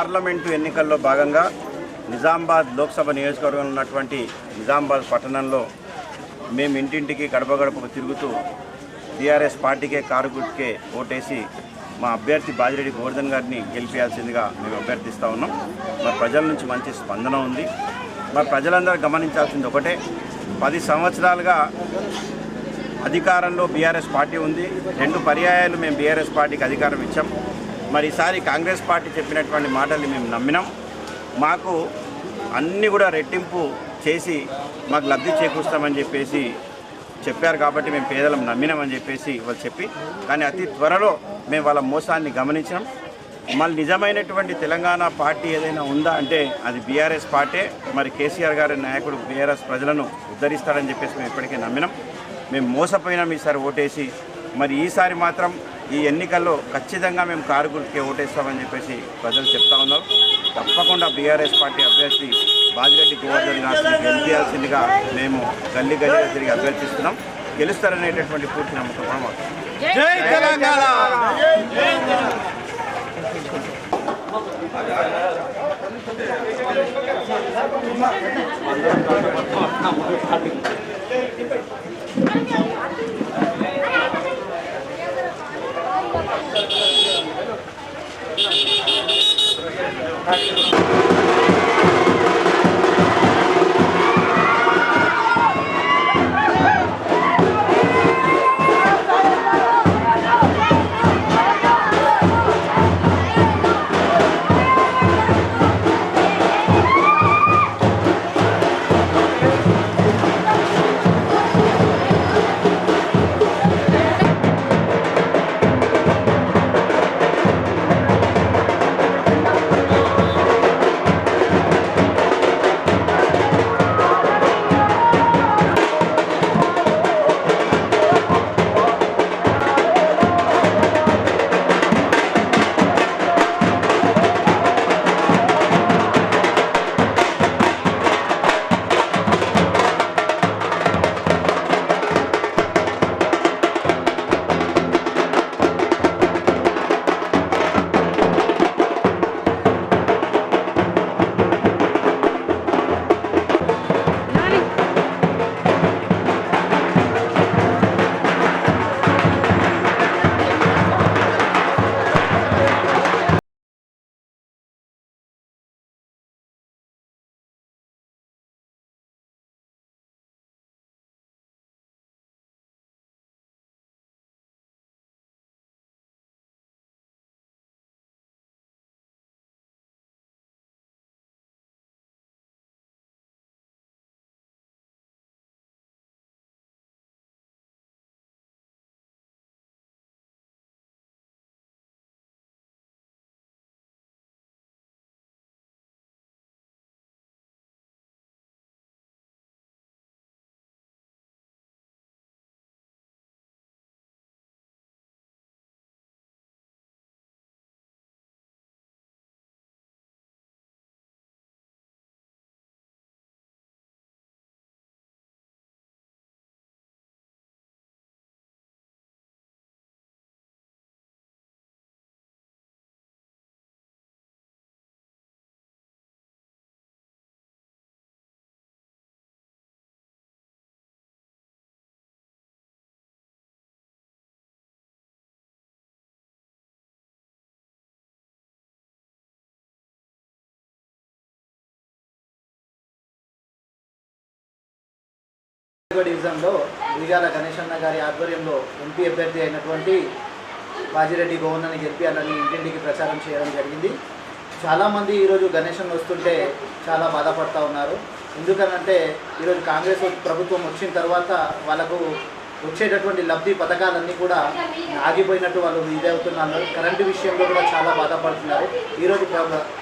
Parliament ఎన్నికల్లో భాగంగా నిజామాబాద్ లోక్సభ నియోజకవర్గంలో ఉన్నటువంటి నిజామాబాద్ పట్టణంలో మేము ఇంటింటికి గడప గడపకు తిరుగుతూ టీఆర్ఎస్ పార్టీకే కారు గుర్తుకే ఓటేసి మా అభ్యర్థి బాజిరెడ్డి గోవర్ధన్ గారిని గెలిపించాల్సిందిగా మేము అభ్యర్థిస్తూ ఉన్నాం. మా ప్రజల నుంచి మంచి స్పందన ఉంది. మా ప్రజలందరూ గమనించాల్సింది ఒకటే పది సంవత్సరాలుగా అధికారంలో బీఆర్ఎస్ పార్టీ ఉంది. రెండు పర్యాయాలు మేము బీఆర్ఎస్ పార్టీకి అధికారం ఇచ్చాం. మరి ఈసారి కాంగ్రెస్ పార్టీ చెప్పినటువంటి మాటల్ని మేము నమ్మినాం. మాకు అన్నీ కూడా రెట్టింపు చేసి మాకు లబ్ధి చేకూరుస్తామని చెప్పేసి చెప్పారు కాబట్టి మేము పేదలం నమ్మినామని చెప్పేసి వాళ్ళు చెప్పి కానీ అతి త్వరలో మేము వాళ్ళ మోసాన్ని గమనించాం మళ్ళీ నిజమైనటువంటి తెలంగాణ పార్టీ ఏదైనా ఉందా అంటే అది బీఆర్ఎస్ పార్టీ మరి కేసీఆర్ గారి నాయకుడు బీఆర్ఎస్ ప్రజలను ఉద్ధరిస్తాడని చెప్పేసి మేము ఇప్పటికే నమ్మినాం. మేము మోసపోయినాం ఈసారి ఓటేసి మరి ఈసారి మాత్రం ఈ ఎన్నికల్లో ఖచ్చితంగా మేము కారు గుర్తుకే ఓటేస్తామని చెప్పేసి ప్రజలు చెప్తా ఉన్నారు. తప్పకుండా బీఆర్ఎస్ పార్టీ అభ్యర్థి బాజిరెడ్డి గోవర్ధన్ గారిని గెలిపించాల్సిందిగా మేము గల్లీ గల్లీగా తిరిగి అభ్యర్థిస్తున్నాం. గెలుస్తారనేటటువంటి పూర్తి నమ్మకం కూడా మాకు. ఉంది. జై తెలంగాణ! డివిజన్లో గురిగాల గణేశన్న గారి ఆధ్వర్యంలో ఎంపీ అభ్యర్థి అయినటువంటి బాజిరెడ్డి గోవన్నని గెలిపి అన్నని ఇంటింటికి ప్రచారం చేయడం జరిగింది. చాలామంది ఈరోజు గణేశన్ వస్తుంటే చాలా బాధపడతా ఉన్నారు. ఎందుకనంటే ఈరోజు కాంగ్రెస్ ప్రభుత్వం వచ్చిన తర్వాత వాళ్ళకు వచ్చేటటువంటి లబ్ధి పథకాలన్నీ కూడా ఆగిపోయినట్టు వాళ్ళు ఇదవుతున్నారు కరెంటు విషయంలో కూడా చాలా బాధపడుతున్నారు. ఈరోజు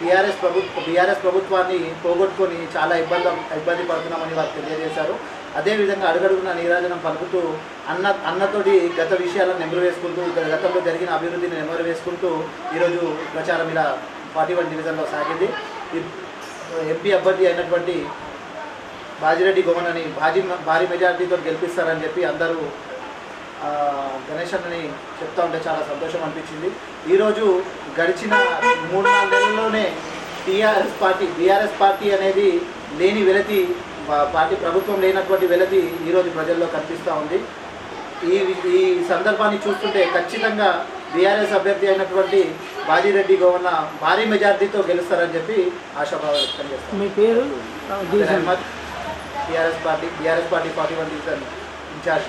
బీఆర్ఎస్ ప్రభుత్వ బీఆర్ఎస్ ప్రభుత్వాన్ని పోగొట్టుకొని చాలా ఇబ్బంది ఇబ్బంది పడుతున్నామని వాళ్ళు తెలియజేశారు. అదేవిధంగా అడుగడుగున నీరాజనం పలుకుతూ అన్న అన్నతోటి గత విషయాలను నెమరు వేసుకుంటూ ఇక్కడ గతంలో జరిగిన అభివృద్ధిని నెమరు వేసుకుంటూ ఈరోజు ప్రచారం ఇలా ఫార్టీ వన్ డివిజన్లో సాగింది. ఎంపీ అభ్యర్థి అయినటువంటి బాజిరెడ్డి గోమనని భారీ భారీ మెజార్టీతో గెలిపిస్తారని చెప్పి అందరూ గణేష్ అన్నని చెప్తా ఉంటే చాలా సంతోషం అనిపించింది. ఈరోజు గడిచిన మూడు నాలుగు నెలల్లోనే టీఆర్ఎస్ పార్టీ బీఆర్ఎస్ పార్టీ అనేది లేని వెలతి పార్టీ ప్రభుత్వం లేనటువంటి వెలతి ఈరోజు ప్రజల్లో కనిపిస్తూ ఉంది. ఈ ఈ సందర్భాన్ని చూస్తుంటే ఖచ్చితంగా బీఆర్ఎస్ అభ్యర్థి అయినటువంటి బాజిరెడ్డి గోవన్న భారీ మెజార్టీతో గెలుస్తారని చెప్పి ఆశాభావం వ్యక్తం చేస్తాం మీ పేరు? TRS party BRS party forty one incharge.